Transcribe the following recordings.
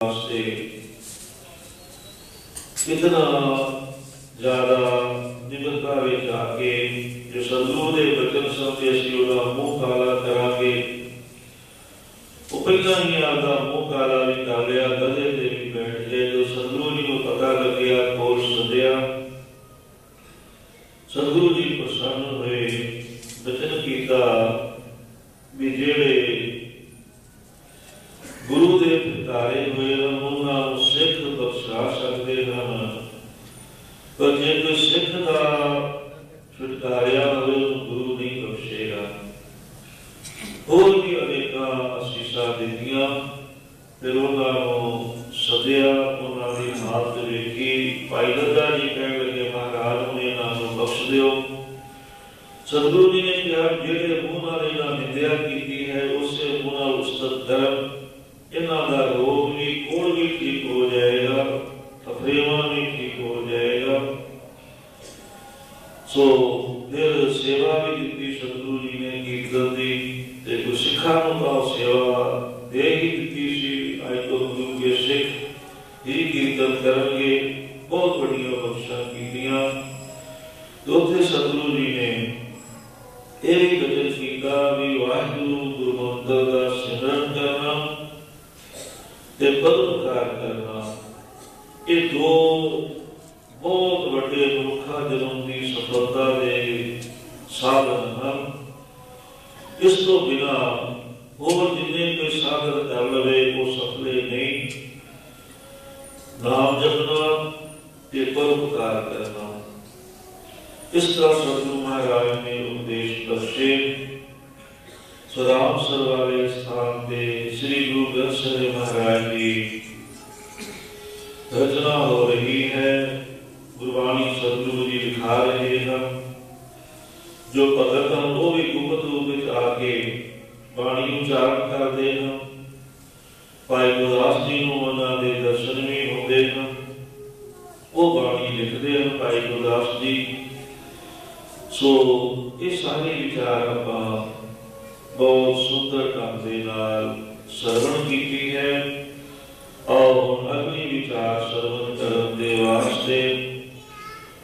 ਵਾਸਤੇ ਕਿਤਨਾ ਨਿਮਰਤਾ ਵਿੱਚ ਆ ਕੇ, ਜੋ ਸਤਿਗੁਰੂ ਦੇ ਬਚਨ ਸੁਣਦੇ ਅਸੀਂ ਉਹਦਾ ਮੂੰਹ ਕਾਲਾ ਕਰਾਂਗੇ। ਉਹ ਪਹਿਲਾਂ ਹੀ ਆਪਦਾ ਮੂੰਹ ਕਾਲਾ ਵੀ ਕਰ ਲਿਆ ਗਧੇ ਦੇ ਹੋਏ ਉਹਨਾਂ ਨੂੰ ਸਿੱਖ ਬਖਸ਼ਾ ਸਕਦੇ ਹਨ ਪਰ ਜੇ ਕੋਈ ਸਿੱਖ ਦਾ ਛੁਟਕਾਰਿਆ ਹੋਵੇ, ਉਹਨੂੰ ਗੁਰੂ ਨਹੀਂ ਬਖਸ਼ੇਗਾ। ਹੋਰ ਵੀ ਅਨੇਕਾਂ ਅਸੀਸਾਂ ਦਿੱਤੀਆਂ, ਫਿਰ ਉਹਨਾਂ ਨੂੰ ਸਦਿਆ, ਉਹਨਾਂ ਦੀ ਹਾਲਤ ਵੇਖੀ। ਭਾਈ ਲੱਗਾ ਜੀ ਕਹਿਣ ਲੱਗੇ, ਮਹਾਰਾਜ ਨੂੰ ਇਹਨਾਂ ਨੂੰ ਬਖਸ਼ ਦਿਓ। ਸਤਿਗੁਰੂ ਜੀ ਨੇ ਕਿਹਾ, ਜਿਹੜੇ ਮੂੰਹ ਨਾਲ ਇਹਨਾਂ ਨਿੰਦਿਆ ਕੀਤੀ ਹੈ, ਉਸੇ ਮੂੰਹ ਨਾਲ ਉਸਤਤ ਧਰਮ ਇਹਨਾਂ ਦਾ ਰੋਗ ਵੀ ਕੋੜ ਵੀ ਠੀਕ ਹੋ ਜਾਏਗਾ ਤਫਰੀਵਾਂ ਵੀ ਠੀਕ ਹੋ ਜਾਏਗਾ। ਸੋ ਫਿਰ ਸੇਵਾ ਵੀ ਦਿੱਤੀ ਸਤਿਗੁਰੂ ਜੀ ਨੇ ਕੀਰਤਨ ਦੀ ਤੇ ਗੁਰ ਸਿੱਖਾਂ ਨੂੰ ਤਾਂ ਉਹ ਸੇਵਾ ਦੇ ਹੀ ਦਿੱਤੀ ਸੀ। ਅੱਜ ਤੋਂ ਗੁਰੂ ਸਿੱਖ ਹੀ ਕੀਰਤਨ ਕਰਨਗੇ। ਬਹੁਤ ਵੱਡੀਆਂ ਬਖਸ਼ਾਂ ਕੀਤੀਆਂ। ਤੇ ਉੱਥੇ ਸਤਿਗੁਰੂ ਨਾਮ ਜਪਣਾ ਤੇ ਪਰਉਪਕਾਰ ਕਰਨਾ ਇਸ ਤਰ੍ਹਾਂ ਸਤਿਗੁਰੂ ਮਹਾਰਾਜ ਨੇ ਉਪਦੇਸ਼ ਬਖਸ਼ੇ ਸਦਾਮ ਸਰ ਵਾਲੇ ਸਥਾਨ ਤੇ ਸ੍ਰੀ ਗੁਰੂ ਗ੍ਰੰਥ ਸਾਹਿਬ ਮਹਾਰਾਜ ਦੀ ਰਚਨਾ ਹੋ ਰਹੀ ਹੈ ਗੁਰਬਾਣੀ ਸਤਿਗੁਰੂ ਜੀ ਲਿਖਾ ਰਹੇ ਹਨ ਜੋ ਭਗਤ ਹਨ ਉਹ ਵੀ ਗੁਪਤ ਰੂਪ ਵਿੱਚ ਆ ਕੇ ਬਾਣੀ ਉਚਾਰਨ ਕਰਦੇ ਹਨ ਭਾਈ ਗੁਰਦਾਸ ਜੀ ਨੂੰ ਉਹਨਾਂ ਦੇ ਉਹ ਬਾਣੀ ਲਿਖਦੇ ਹਨ ਭਾਈ ਗੁਰਦਾਸ ਜੀ। ਸੋ ਇਹ ਸਾਰੇ ਵਿਚਾਰ ਆਪਾਂ ਬਹੁਤ ਸੁੰਦਰ ਢੰਗ ਦੇ ਨਾਲ ਸਰਵਣ ਕੀਤੀ ਹੈ। ਔਰ ਹੁਣ ਅਗਲੀ ਵਿਚਾਰ ਸਰਵਣ ਕਰਨ ਦੇ ਵਾਸਤੇ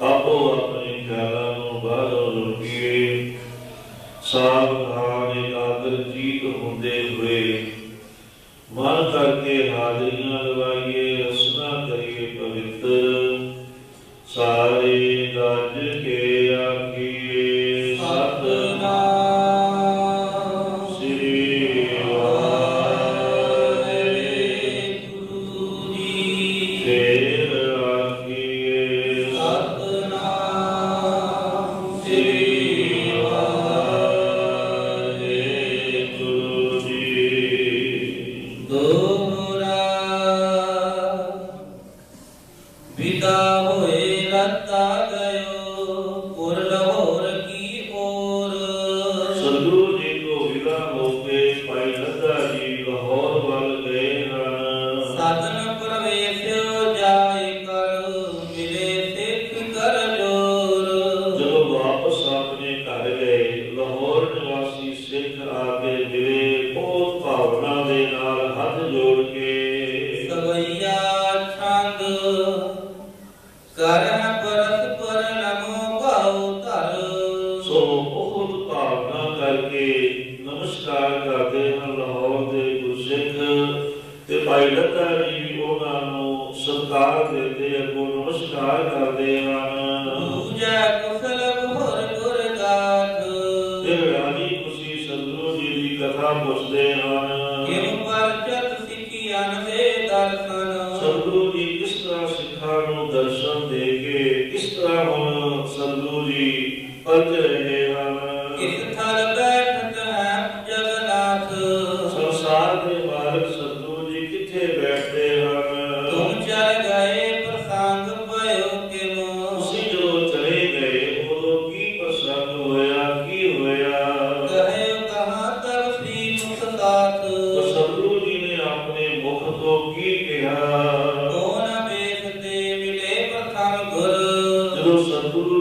ਆਪੋ ਆਪਣੇ ਖਿਆਲਾਂ ਨੂੰ ਬਾਹਰੋਂ ਰੋਕੀਏ। ਸਾਵਧਾਨ ਇਕਾਗਰ ਜੀਤ ਹੁੰਦੇ ਹੋਏ ਮਨ ਕਰਕੇ ਹਾਜ਼ਰੀਆਂ ਤੇ ਭਾਈ ਵੀ ਉਹਨਾਂ ਨੂੰ ਸਤਿਕਾਰ ਦਿੰਦੇ ਅੱਗੋਂ ਨਮਸਕਾਰ ਕਰਦੇ ਹਨ ਜਦੋਂ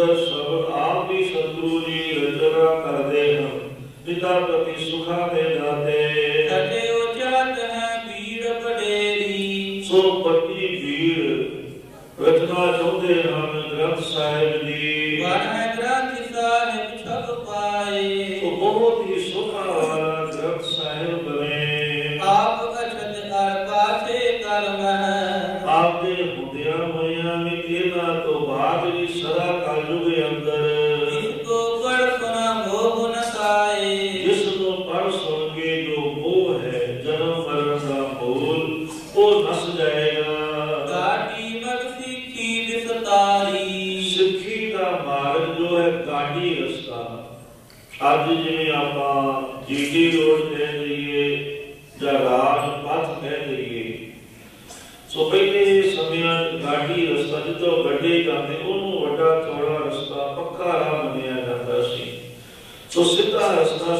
ਸਭ ਆਪ ਹੀ ਸਤਿਗੁਰੂ ਜੀ ਰਚਨਾ ਕਰਦੇ ਹਨ। ਪਿਤਾ ਪ੍ਰਤੀ ਸੁਖਾ ਦੇ ਦਾਤੇ ਅਤੇ ਉਹ ਜਤ ਹੈ ਵੀਰ ਬਡੇਰੀ ਸੋ ਪਤੀ ਵੀਰ ਰਚਨਾ ਚਾਹੁੰਦੇ ਹਨ ਗ੍ਰੰਥ ਸਾਹਿਬ ਜੀ। ਵਾਹ ਗ੍ਰੰਥ ਸਾਹਿਬ ਛਕ ਪਾਏ। ਸੋ ਬਹੁਤ ਹੀ ਸੁਖਾ ਵਾਲਾ ਗ੍ਰੰਥ ਸਾਹਿਬ ਬਣੇ। ਆਪ ਅਛਤ ਕਰ ਪਾਸੇ ਕਰਮ। ਆਪ ਦੇ ਜਾਂਦੇ ਉਹਨੂੰ ਵੱਡਾ ਚੌੜਾ ਰਸਤਾ ਪੱਕਾ ਰਾਹ ਮੰਨਿਆ ਜਾਂਦਾ ਸੀ। ਸੋ ਸਿੱਧਾ ਰਸਤਾ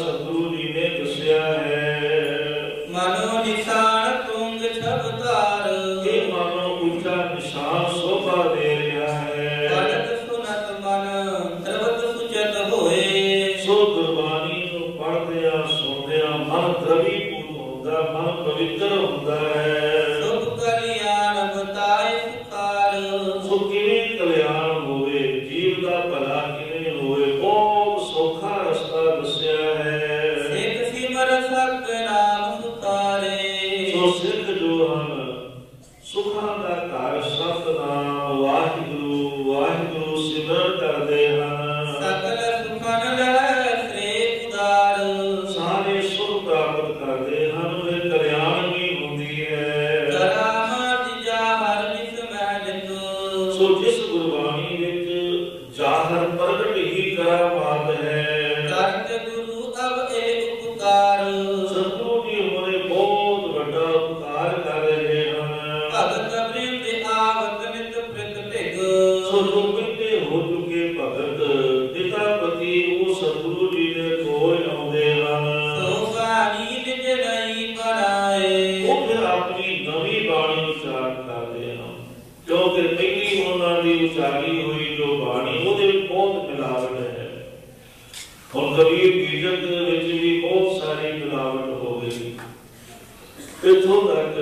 ਇਥੋਂ ਤੱਕ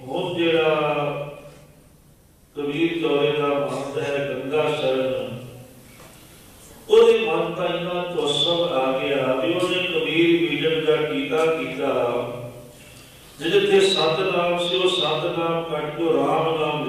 ਹੁਣ ਜਿਹੜਾ ਕਬੀਰ ਚੌਰੇ ਦਾ ਮਹੰਤ ਹੈ ਗੰਗਾ ਸ਼ਰਨ, ਉਹਦੀ ਮਹੰਤਾ ਇਹਨਾਂ ਤੋਂ ਸਭ ਆ ਗਿਆ ਵੀ ਉਹਨੇ ਕਬੀਰ ਬੀਜਨ ਦਾ ਕੀਤਾ ਕੀਤਾ। ਜਿੱਥੇ ਸਤਨਾਮ ਸੀ, ਉਹ ਸਤਨਾਮ ਕੱਟ ਕੋ ਰਾਮ ਨਾਮ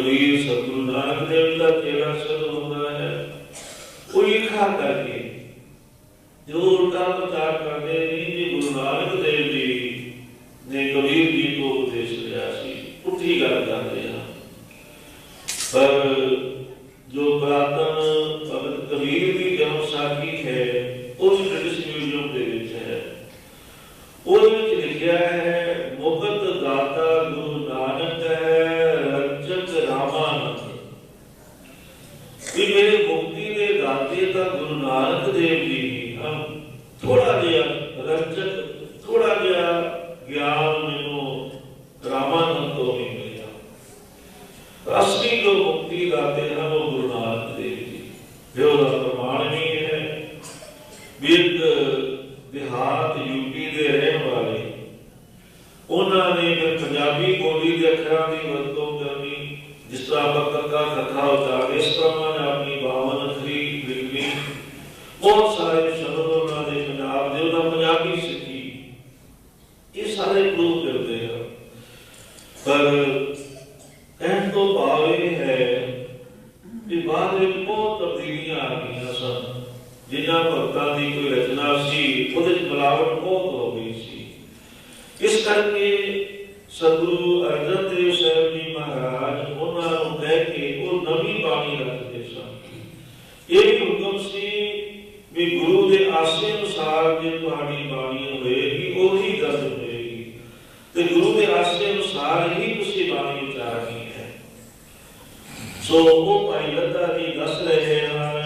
ਸਰੀਰ ਸਤਿਗੁਰੂ ਨਾਨਕ ਦੇਵ ਦਾ ਤੇਰਾ ਸਿਰ ਹੁੰਦਾ ਹੈ। ਉਹ ਇਹ ਖਾ ਕਰਕੇ ਜੋ ਉਲਟਾ ਪ੍ਰਚਾਰ ਕਰਦੇ ਨੇ ਜੀ ਗੁਰੂ ਨਾਨਕ ਦੇਵ ਜੀ ਨੇ ਕਬੀਰ ਜੀ ਤੋਂ ਉਪਦੇਸ਼ ਲਿਆ ਸੀ। ਉੱਠੀ ਗੱਲ ਕਰਦੇ ਹਾਂ। ਪਰ ਜਿਨ੍ਹਾਂ ਭਗਤਾਂ ਦੀ ਕੋਈ ਰਚਨਾ ਸੀ, ਉਹਦੇ ਵਿੱਚ ਬਲਾਵਟ ਬਹੁਤ ਹੋ ਗਈ ਸੀ। ਇਸ ਕਰਕੇ ਸਤਿਗੁਰੂ ਅਰਜਨ ਦੇਵ ਸਾਹਿਬ ਜੀ ਮਹਾਰਾਜ ਉਹਨਾਂ ਨੂੰ ਕਹਿ ਕੇ ਉਹ ਨਵੀਂ ਬਾਣੀ ਰੱਖਦੇ ਸਨ। ਇਹ ਹੁਕਮ ਸੀ ਵੀ ਗੁਰੂ ਦੇ ਆਸੇ ਅਨੁਸਾਰ ਜੇ ਤੁਹਾਡੀ ਬਾਣੀ ਹੋਏਗੀ, ਉਹੀ ਗੱਲ ਹੋਏਗੀ। ਤੇ ਗੁਰੂ ਦੇ ਆਸੇ ਅਨੁਸਾਰ ਹੀ ਤੁਸੀਂ ਬਾਣੀ ਉਚਾਰਨੀ ਹੈ। ਸੋ ਉਹ ਭਾਈ ਲੱਦਾ ਜੀ ਦੱਸ ਰਹੇ ਹਨ